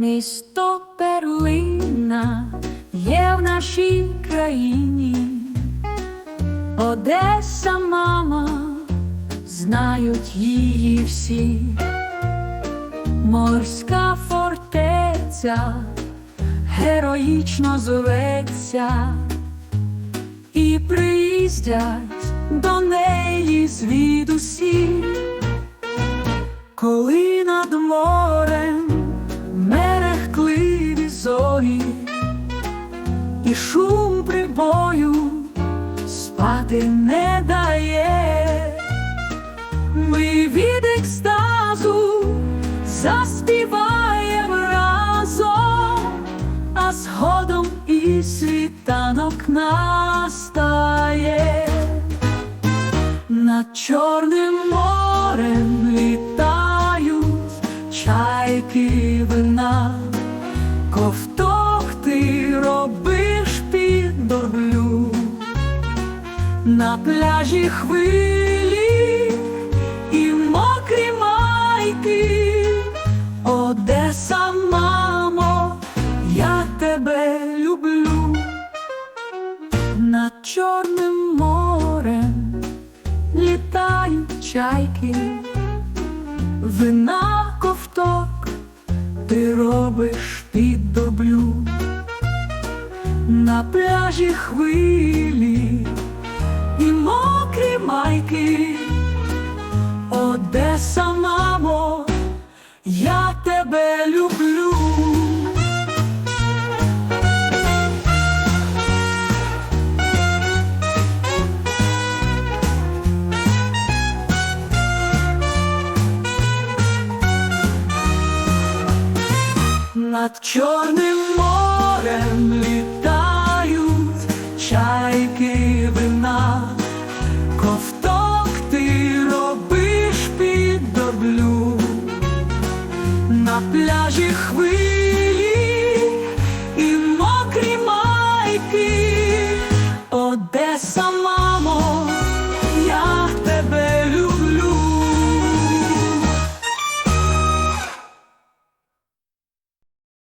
Місто перлина є в нашій країні, Одеса, мама, знають її всі, морська фортеця героїчно зветься, і приїздять до неї звідусі. І шум прибою спати не дає, ми від екстазу заспіваємо разом, а згодом і світанок настає. Над Чорним морем літають чайки вина, ковток на пляжі хвилі і мокрі майки, Одеса, мамо, я тебе люблю. Над Чорним морем літають чайки, вина ковток ти робиш під дублю, на пляжі хвилі майки, Одеса, мамо, я тебе люблю. Над Чорним пляжі хвилі